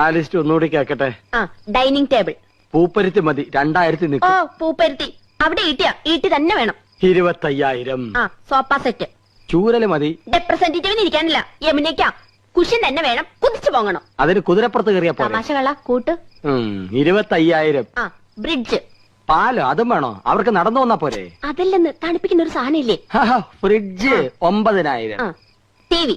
ആ ലിസ്റ്റ് ഒന്നുകൂടി കേക്കട്ടെ. ആ ഡൈനിങ് ടേബിൾ. പൂപ്പരുത്തി മതി രണ്ടായിരത്തി ഓ നിൽക്കും പൂപ്പരുത്തി. അവിടെ ഈട്ടിയാ ഈട്ടി തന്നെ വേണം. ഇരുപത്തയ്യായിരം. ആ സോഫ സെറ്റ്. ചൂരൽ മതി. റെപ്രസെന്റേറ്റീവിന് ഇരിക്കാനില്ല. യമുനയ്ക്കാ. കുഷൻ തന്നെ വേണം. കുതിച്ചു പോകണം. അതിന് കുതിരപ്പുറത്ത് കയറിയ പോലെ തമാശ കള കൂട്ട് ഇരുപത്തയ്യായിരം. ആ ബ്രിഡ്ജ്. പാലോ അതും വേണോ? അവർക്ക് നടന്നു വന്നാ പോരെ. അതല്ലെന്ന് തണുപ്പിക്കുന്ന ഒരു സാധനം ഇല്ലേ ഹാ, ഫ്രിഡ്ജ് ഒമ്പതിനായിരം. ആ T V.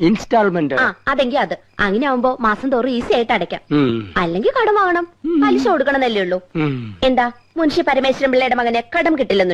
ഇൻസ്റ്റാൾമെന്റ്. അതെങ്കിൽ അതെങ്കി അത്. അങ്ങനെ ആവുമ്പോ മാസം തോറും ഈസി ആയിട്ട് അടയ്ക്കാം. അല്ലെങ്കിൽ കടം വാങ്ങണം. പലിശ കൊടുക്കണമെന്നല്ലേ ഉള്ളൂ. എന്താ? മുൻഷി പരമേശ്വരൻ പിള്ളയുടെ മകനെ കടം കിട്ടില്ലെന്ന്